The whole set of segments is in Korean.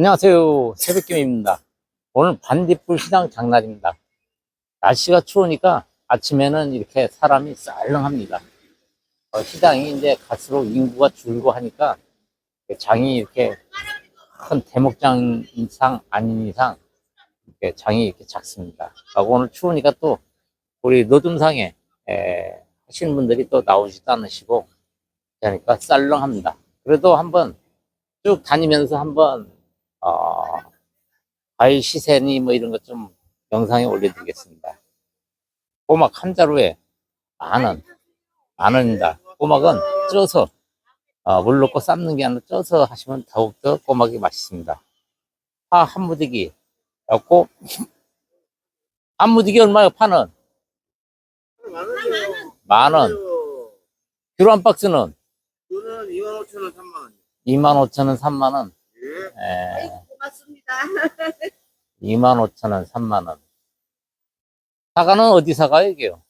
안녕하세요. 새벽김입니다. 오늘 반딧불 시장 장날입니다. 날씨가 추우니까 아침에는 이렇게 사람이 쌀렁합니다. 어, 시장이 이제 갈수록 인구가 줄고 하니까 장이 이렇게 큰 대목장 이상 아닌 이상 이렇게 장이 이렇게 작습니다. 하고 오늘 추우니까 또 우리 노점상에 에, 하시는 분들이 또 나오지도 않으시고 그러니까 쌀렁합니다. 그래도 한번 쭉 다니면서 한번 어, 과일 시세니 뭐 이런 것 좀 영상에 올려드리겠습니다. 꼬막 한 자루에 만 원, 만 원입니다. 꼬막은 쪄서 어, 물 넣고 삶는 게 아니라 쪄서 하시면 더욱더 꼬막이 맛있습니다. 파 한 무더기 갖고 한 무더기 얼마요? 파는 만 원. 귤 한 박스는 귤은 2만 5천 원, 3만 원. 2만 5천 원, 3만 원. 예. 고맙습니다. 2만 5천 원, 3만 원. 사과는 어디 사과요, 이게요?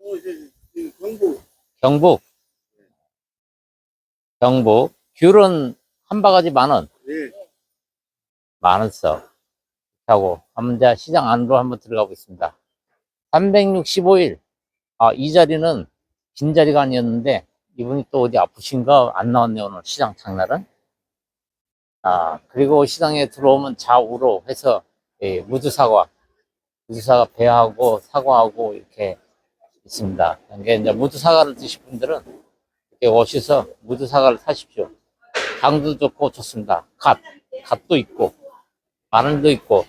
어, 이제, 이 경북. 경북. 경북. 귤은 한 바가지 만 원. 예. 만 원 써. 하고, 한번 자 시장 안으로 한번 들어가 보겠습니다. 365일. 아, 이 자리는 빈 자리가 아니었는데, 이분이 또 어디 아프신가 안 나왔네요, 오늘 시장 장날은. 아, 그리고 시장에 들어오면 좌우로 해서, 예, 무두사과. 무두사과 배하고 사과하고 이렇게 있습니다. 그러니까 이제 무두사과를 드실 분들은 이렇게 오셔서 무두사과를 사십시오. 당도 좋고 좋습니다. 갓, 갓도 있고, 마늘도 있고.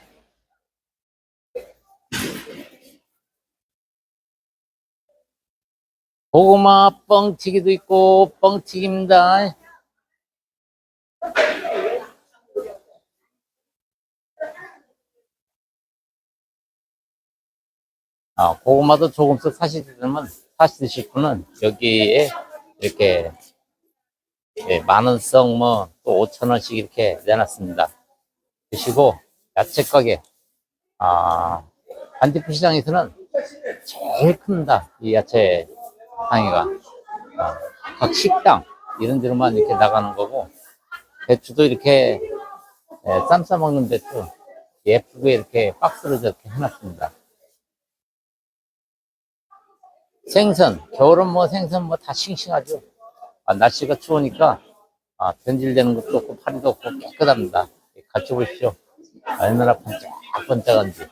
고구마 뻥튀기도 있고, 뻥튀기입니다. 아, 고구마도 조금씩 사시려면, 사시실 분은 여기에 이렇게 예, 만원성 뭐 또 5천 원씩 이렇게 내놨습니다. 드시고 야채 가게 아 반딧불 시장에서는 제일 큽니다. 이 야채 상위가 아, 각 식당 이런 데로만 이렇게 나가는 거고 배추도 이렇게 예, 쌈싸 먹는 배추 예쁘게 이렇게 박스로 저렇게 해놨습니다. 생선 겨울은 뭐 생선 뭐 다 싱싱하죠. 아, 날씨가 추우니까 아, 변질되는 것도 없고 파리도 없고 깨끗합니다. 같이 보십시오. 얼마나 반짝반짝한지.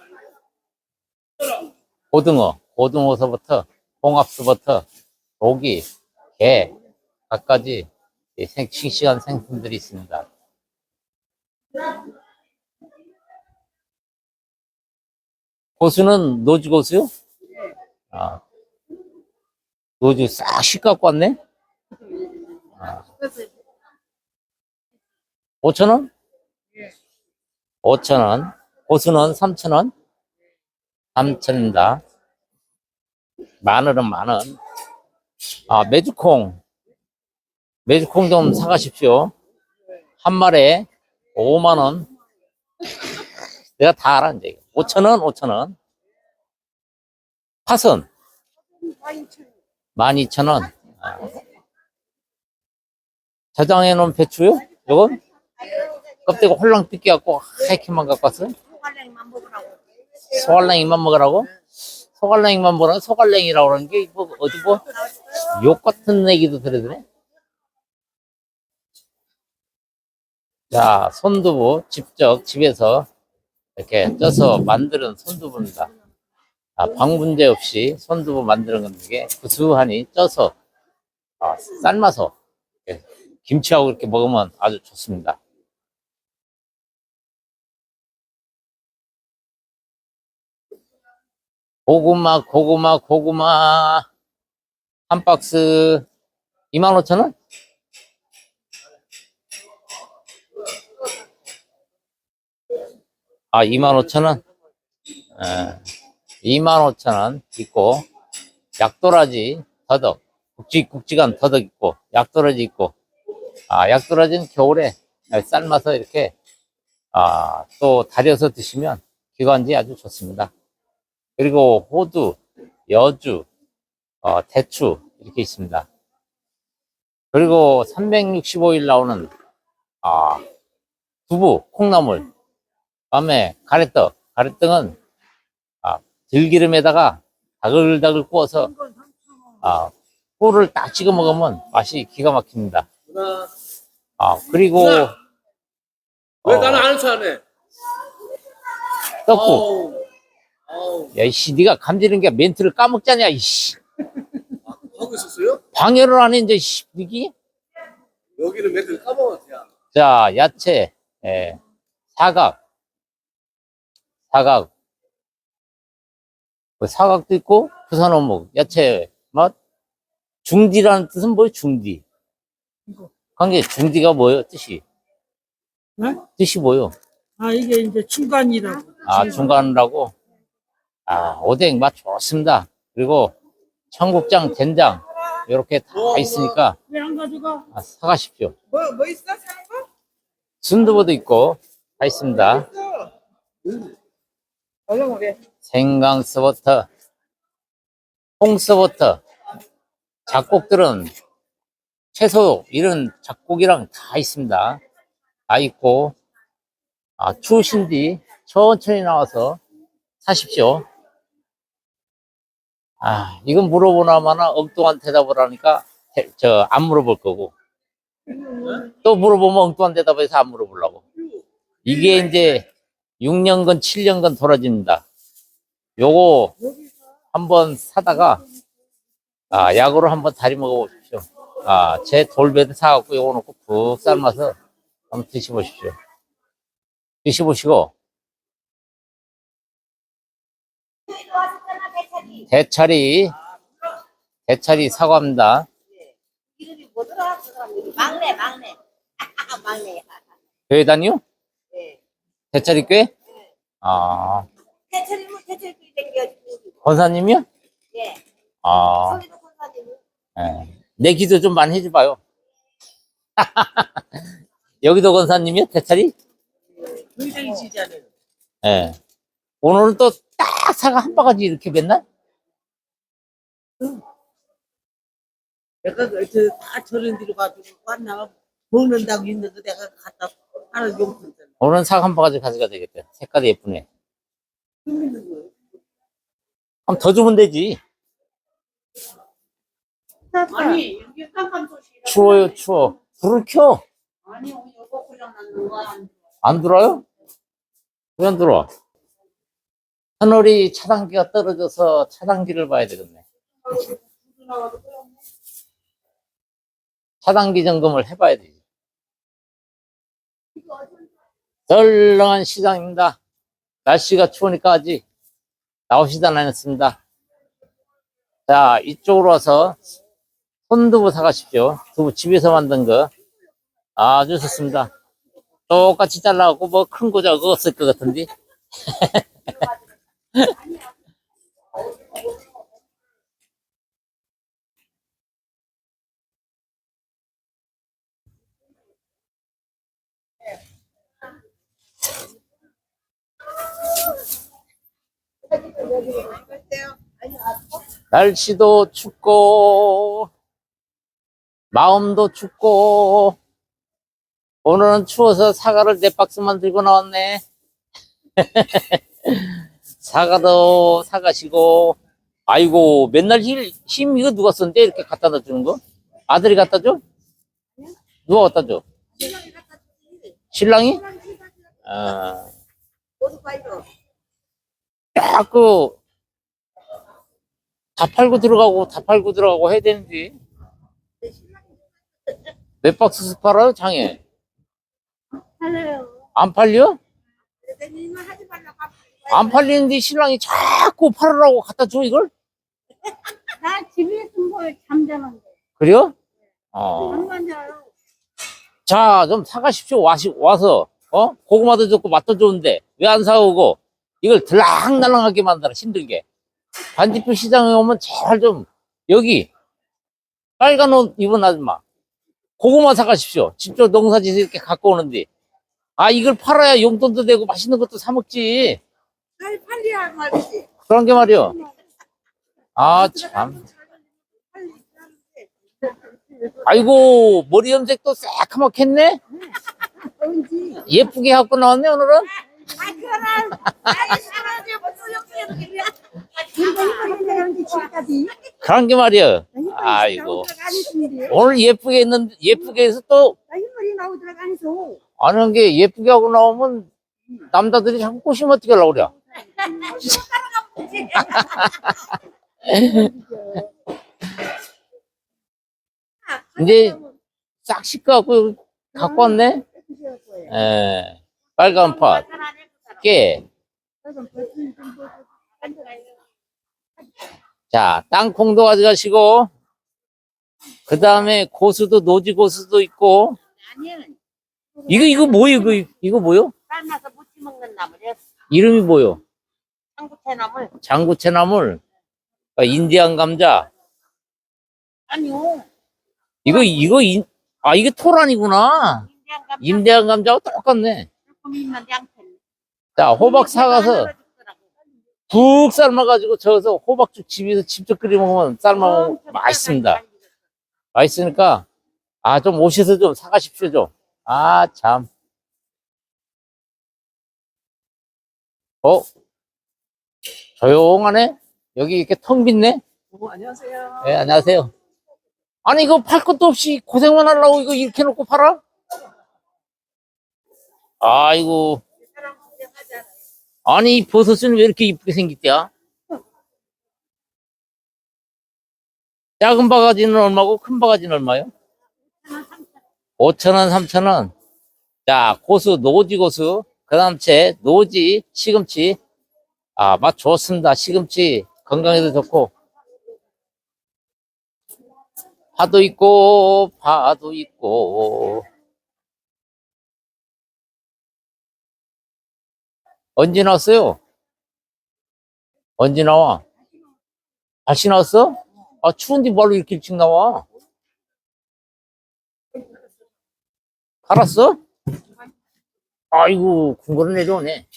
고등어, 고등어서부터 홍합수부터 고기, 게, 갖가지 이 생, 싱싱한 생선들이 있습니다. 고수는 노지 고수요? 아, 노지 싹 씻갖고 왔네? 아. 5천원? 5천원. 고수는 3천원. 3천입니다. 마늘은 만원. 아, 메주콩. 메주콩 좀 사가십시오. 한 마리에 5만원. 내가 다 알아, 이제. 5천원, 5천원. 파선. 12,000원. 아. 저장해 놓은 배추요? 요건? 껍데기 홀랑 뜯겨갖고 하얗게만 갖고 왔어요? 소갈랭이만 먹으라고. 소갈랭이만 먹으라고? 소갈랭이만 먹으라고? 소갈랭이라고 그러는 게, 뭐, 어디 뭐, 욕 같은 얘기도 들으더네? 자, 손두부, 직접 집에서 이렇게 쪄서 만드는 손두부입니다. 아, 방 문제 없이 손두부 만드는 건데, 구수하니 쪄서, 아, 삶아서, 김치하고 이렇게 먹으면 아주 좋습니다. 고구마, 고구마, 고구마. 한 박스 25,000원? 아, 25,000원? 에, 25,000원 있고, 약도라지, 더덕, 굵직굵직한 더덕 있고, 약도라지 있고, 아, 약도라지는 겨울에 삶아서 이렇게, 아, 또 달여서 드시면 기관지 아주 좋습니다. 그리고 호두, 여주, 어, 대추 이렇게 있습니다. 그리고 365일 나오는 아, 두부, 콩나물, 다음에 가래떡. 가래떡은 아, 들기름에다가 다글다글 구워서 아, 꿀을 딱 찍어 먹으면 맛이 기가 막힙니다. 누나, 아, 그리고 누나! 왜 어, 나는 아는 척안 해? 떡국. 아우, 아우, 야, 이씨, 네가 감지는 게 멘트를 까먹잖냐, 이씨. 하고 있었어요? 방해를 안 해, 이제, 씨, 이게? 여기는 멘트 까먹었어요. 자, 야채, 예, 사각, 사각, 그 사각도 있고, 부산어묵, 야채, 맛, 중디라는 뜻은 뭐예요, 중디? 관계, 중디가 뭐예요, 뜻이? 네? 뜻이 뭐예요? 아, 이게 이제 중간이라고. 아, 중간이라고? 아, 오뎅 맛 좋습니다. 그리고 청국장, 된장, 이렇게 다 있으니까, 왜 안 가져가? 아, 사가십시오. 뭐, 뭐 있어? 사는 거? 순두부도 있고, 다 있습니다. 있어. 얼른 오래. 생강서부터 홍서부터 작곡들은 채소 이런 작곡이랑 다 있습니다. 다 있고 아, 추우신디 천천히 나와서 사십시오. 아 이건 물어보나마나 엉뚱한 대답을 하니까 저 안 물어볼 거고 또 물어보면 엉뚱한 대답해서 안 물어보려고 이게 이제 6년간 7년간 돌아집니다. 요거 한번 사다가 아 약으로 한번 다리 먹어보십시오. 아 제 돌배드 사갖고 요거 놓고 푹 삶아서 한번 드셔보십시오. 드셔보시고 대차리 대차리 사과입니다. 이름이 뭐더라? 막내, 막내. 막내. 교회 다니요? 네. 대차리 꽤? 아 대체리면 대체리 땡겨가지고. 권사님이요? 예. 아 거기도 kon사님. 예. 내 기도 좀 많이 해줘봐요. 여기도 권사님이요? 대차리? 굉장히 지지하네. 예. 오늘은 또 딱 사과 한 바가지 이렇게 맨날? 내가 그다 저런 데로 가지고 왔나 먹는다고 있는데 내가 갖다 하나 용돈 줬나. 오늘은 사과 한 바가지 가져가 되겠다. 색깔이 예쁘네. 그럼 더 주면 되지. 아니, 여기 깜깜소시. 추워요, 추워. 불을 켜. 아니, 오늘 요거 고장 났는 거 안. 안 들어요? 왜 안 들어와? 하늘이 차단기가 떨어져서 차단기를 봐야 되겠네. 차단기 점검을 해봐야 되지. 썰렁한 시장입니다. 날씨가 추우니까 아직 나오시지 않았습니다. 자, 이쪽으로 와서 손두부 사가십시오. 두부 집에서 만든 거. 아주 좋습니다. 똑같이 잘라갖고 뭐 큰 거 저거 없을 것 같은데. 날씨도 춥고 마음도 춥고 오늘은 추워서 사과를 네 박스만 들고 나왔네. 사과도 사가시고 아이고 맨날 힘, 힘 이거 누가 썼는데 이렇게 갖다 놔주는 거? 아들이 갖다 줘? 누가 갖다 줘? 신랑이? 아, 딱그 다 팔고 들어가고 다 팔고 들어가고 해야 되는데 몇 박스 팔아요 장에? 할래요. 안 팔려? 대표님은 하지 말라고. 안 팔리는데 신랑이 자꾸 팔으라고 갖다 줘 이걸? 나 집에 있으면 뭐 잠자는데. 그래요? 어. 잠만 자요. 자, 좀 사가십시오. 와시, 와서, 어? 고구마도 좋고 맛도 좋은데, 왜 안 사오고, 이걸 들락날락하게 만들어, 힘들게. 반대표 시장에 오면 제발 좀, 여기, 빨간 옷 입은 아줌마, 고구마 사가십시오. 직접 농사지에서 이렇게 갖고 오는데, 아, 이걸 팔아야 용돈도 되고 맛있는 것도 사 먹지. 빨리 빨리 할 말이지. 그런 게 말이요. 아, 참. 아이고, 머리 염색도 새카맣게 했네? 언지. 예쁘게 갖고 나왔네, 오늘은? 아, 그거는 지금까지. 그런 게 말이야. 아이고. 오늘 예쁘게 했는데, 예쁘게 해서 또, 나 흰머리. 아는 게 예쁘게 하고 나오면 남자들이 자꾸 꼬시면 어떻게 하려고 그래. 이제 싹 씻고 갖고 갖고 왔네? 에, 빨간 팥, 깨. 자, 땅콩도 가져가시고, 그 다음에 고수도, 노지 고수도 있고, 이거, 이거 뭐예요? 이거, 이거 뭐요? 삶아서 무치 먹는 나물이야. 이름이 뭐요? 한국채 나물. 장구채나물, 아, 인디안 감자. 아니요. 이거, 이거, 인, 아, 이게 토란이구나. 인디안 감자. 인디안 감자하고 똑같네. 조금 있는 양태. 자, 호박 사가서 푹 삶아가지고 저기서 호박죽 집에서 직접 끓여 먹으면 삶아 먹으면 맛있습니다. 맛있으니까, 아, 좀 오셔서 좀 사가십시오, 좀. 아, 참. 어? 조용하네? 여기 이렇게 텅 빈네? 어, 안녕하세요. 네, 안녕하세요. 아니, 이거 팔 것도 없이 고생만 하려고 이거 이렇게 놓고 팔아? 아이고. 아니, 이 버섯은 왜 이렇게 이쁘게 생겼대야? 작은 바가지는 얼마고 큰 바가지는 얼마요? 5천원, 3천원. 자, 고수, 노지 고수. 그 다음 채, 노지, 시금치. 아, 맛 좋습니다. 시금치. 건강에도 좋고. 파도 있고, 파도 있고. 언제 나왔어요? 언제 나와? 다시 나왔어? 아, 추운데 뭘로 이렇게 일찍 나와? 알았어? 아이고, 궁궐을 내려오네.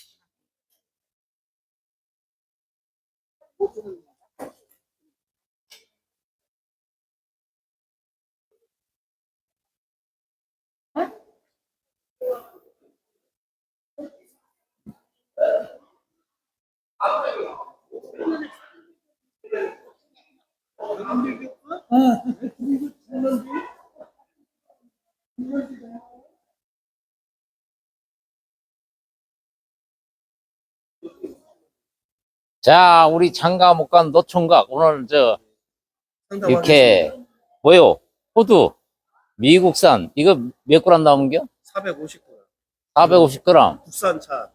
자, 우리 장가 못 간 노총각. 오늘 저, 이렇게, 뭐요? 호두, 미국산. 이거 몇 그램 나오는겨? 450g. 450g. 국산차.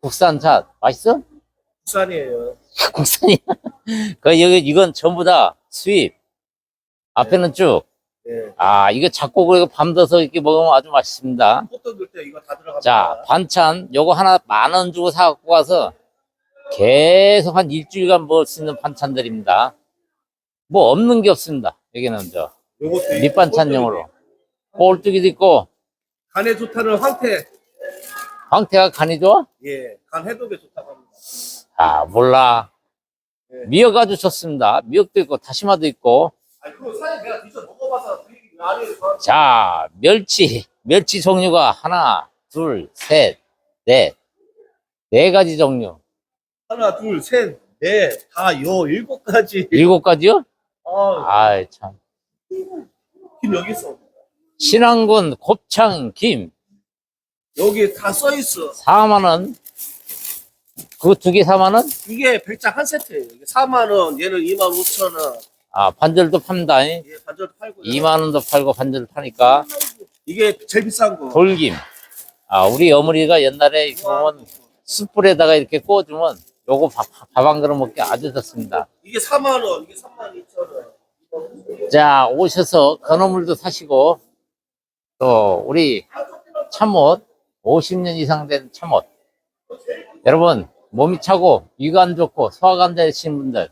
국산차. 맛있어? 국산이에요. 국산이야. 그, 여기, 이건 전부 다 수입. 앞에는 쭉. 예. 아, 이거 잡고 그리고 밤새서 이렇게 먹으면 아주 맛있습니다. 넣을 때 이거 다 들어갑니다. 자, 반찬, 요거 하나 만 원 주고 사 갖고 가서 계속 한 일주일간 먹을 수 있는 반찬들입니다. 뭐 없는 게 없습니다. 여기는 저, 요것도 밑반찬용으로. 꼴뚜기도 있고, 간에 좋다는 황태. 황태가 간이 좋아? 예. 간 해독에 좋다고 합니다. 아, 몰라. 네. 미역 아주 좋습니다. 미역도 있고, 다시마도 있고, 그. 자, 멸치. 멸치 종류가 하나, 둘, 셋, 넷. 네 가지 종류. 하나, 둘, 셋, 넷, 다, 요, 일곱 가지. 일곱 가지요? 아, 아이, 참. 김 여기 있어. 신안군 곱창 김 여기 다 써 있어. 4만원. 그거 두개 4만원? 이게 백장 한 세트예요. 이게 4만 원, 얘는 2만 5천 원. 아, 반절도 판다. 예, 반절 팔고. 2만원도 팔고 반절 파니까. 이게 제일 비싼 거. 돌김. 아, 우리 어머니가 옛날에 보면 숯불에다가 이렇게 구워주면 요거 밥, 밥 한 그릇 먹기 아주 좋습니다. 이게 4만 원, 이게 3만 2천 원. 자, 오셔서 건어물도 사시고, 또, 우리 참옷, 50년 이상 된 참옷. 여러분, 몸이 차고, 위가 안 좋고, 소화가 안 되시는 분들,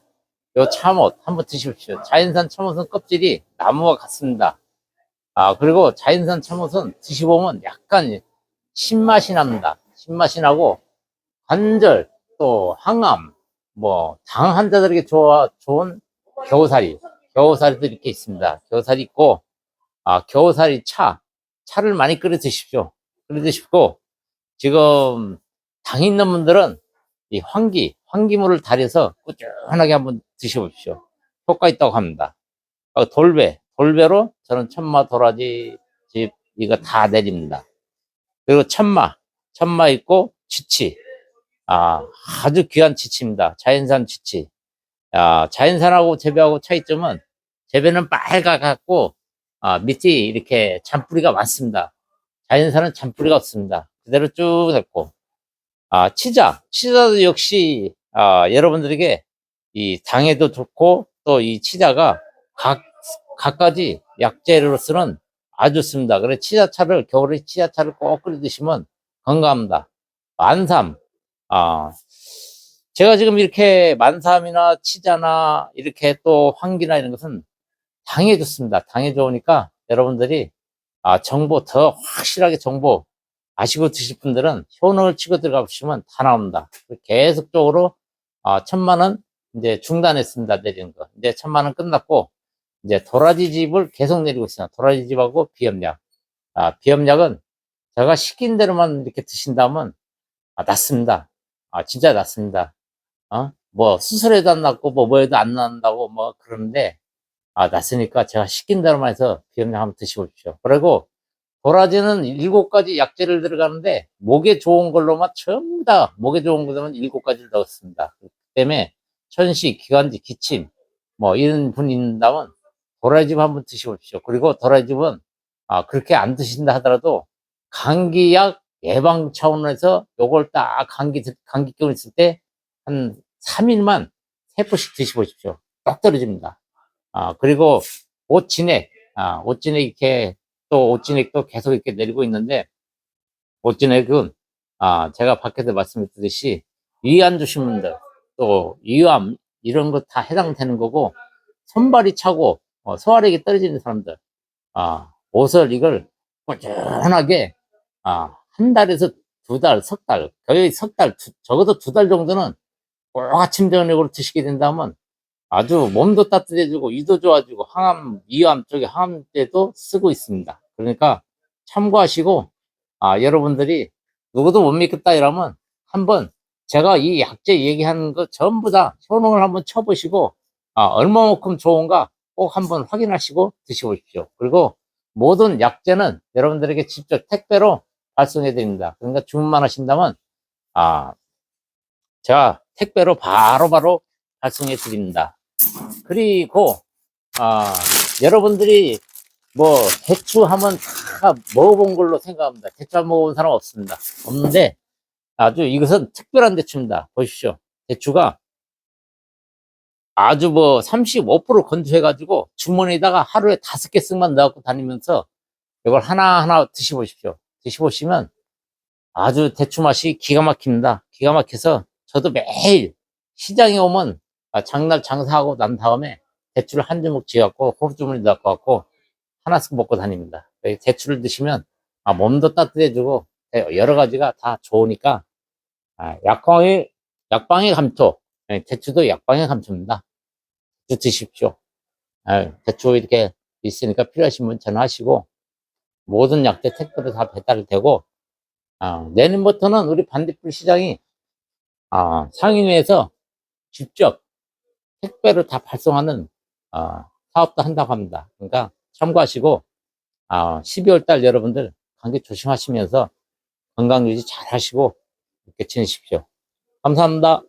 요 참옷 한번 드십시오. 자연산 참옷은 껍질이 나무와 같습니다. 아, 그리고 자연산 참옷은 드시보면 약간 신맛이 납니다. 신맛이 나고, 관절, 또 항암, 뭐, 당 환자들에게 좋아, 좋은 겨우살이, 겨우살이도 이렇게 있습니다. 겨우살이 있고, 아, 겨우살이 차, 차를 많이 끓여 드십시오. 끓여 드시고, 지금 당 있는 분들은 이 황기, 황기물을 달여서 꾸준하게 한번 드셔보십시오. 효과 있다고 합니다. 어, 돌배, 돌배로 저는 천마 도라지 집 이거 다 내립니다. 그리고 천마, 천마 있고 치치. 아, 아주 귀한 치치입니다. 자연산 치치. 아, 자연산하고 재배하고 차이점은 재배는 빨갛고 아, 밑이 이렇게 잔뿌리가 많습니다. 자연산은 잔뿌리가 없습니다. 그대로 쭉 됐고 아, 치자. 치자도 역시 아, 여러분들에게 이 당에도 좋고 또 이 치자가 각 갖가지 약재로서는 아주 좋습니다. 그래 치자차를 겨울에 치자차를 꼭 끓여 드시면 건강합니다. 만삼. 아, 제가 지금 이렇게 만삼이나 치자나 이렇게 또 황기나 이런 것은 당에 좋습니다. 당에 좋으니까 여러분들이 아, 정보 더 확실하게 정보 아시고 드실 분들은 효능을 치고 들어가 보시면 다 나옵니다. 계속적으로 아, 천만 원 이제 중단했습니다. 내리는 거. 이제 천만 원 끝났고 이제 도라지 집을 계속 내리고 있어요. 도라지 집하고 비염약. 아, 비염약은 제가 시킨 대로만 이렇게 드신다면 아, 낫습니다. 아, 진짜 낫습니다. 어? 뭐 수술해도 안 낫고 뭐 뭐해도 안 낫는다고 뭐 그러는데 아, 낫으니까 제가 시킨 대로만 해서 비염약 한번 드셔보십시오. 그리고 도라지는 일곱 가지 약재를 들어가는데 목에 좋은 걸로만 전부 다 목에 좋은 걸로만 일곱 가지를 넣었습니다. 그 때문에 천식, 기관지, 기침 뭐 이런 분이 있다면 도라지즙 한번 드셔보십시오. 그리고 도라지즙은 아, 그렇게 안 드신다 하더라도 감기약 예방 차원에서 요걸 딱 감기 감기병 있을 때 한 3일만 세 포씩 드셔보십시오. 딱 떨어집니다. 아, 그리고 옷진액, 아, 옷진액 이렇게 또 옷진액도 계속 이렇게 내리고 있는데 옷진액은 아, 제가 밖에서 말씀드렸듯이 위안 좋으신 분들 또 위암 이런 거 다 해당되는 거고 손발이 차고 어, 소화력이 떨어지는 사람들 아, 옷을 이걸 꾸준하게 아, 한 달에서 두 달, 석 달, 거의 석 달, 두- 적어도 두 달 정도는 꼭 아침 저녁으로 드시게 된다면 아주 몸도 따뜻해지고 이도 좋아지고 항암, 위암 쪽에 항암 때도 쓰고 있습니다. 그러니까 참고하시고 아, 여러분들이 누구도 못 믿겠다 이러면 한번 제가 이 약재 얘기하는 거 전부 다 효능을 한번 쳐보시고 아, 얼마만큼 좋은가 꼭 한번 확인하시고 드셔보십시오. 그리고 모든 약재는 여러분들에게 직접 택배로 발송해 드립니다. 그러니까 주문만 하신다면 아, 제가 택배로 바로바로 발송해 드립니다. 그리고 아, 여러분들이 뭐 대추 하면 다 먹어본 걸로 생각합니다. 대추 안 먹어본 사람 없습니다. 없는데 아주 이것은 특별한 대추입니다. 보십시오. 대추가 아주 뭐 35% 건조해가지고 주머니에다가 하루에 다섯 개 씩만 넣고 다니면서 이걸 하나하나 드셔보십시오. 드셔보시면 아주 대추 맛이 기가 막힙니다. 기가 막혀서 저도 매일 시장에 오면 아, 장날 장사하고 난 다음에 대추를 한 주먹 쥐갖고 호주머니 넣고 하나씩 먹고 다닙니다. 이 대추를 드시면 아, 몸도 따뜻해지고 여러 가지가 다 좋으니까 아, 약방의 약방의 감초 예, 대추도 약방의 감초입니다. 대추 드십시오. 아, 대추 이렇게 있으니까 필요하신 분 전화하시고 모든 약재 택배로 다 배달되고 아, 내년부터는 우리 반딧불 시장이 아, 상인회에서 직접 택배로 다 발송하는 아, 사업도 한다고 합니다. 그러니까 참고하시고 아, 12월 달 여러분들 감기 조심하시면서 건강 유지 잘 하시고 이렇게 지내십시오. 감사합니다.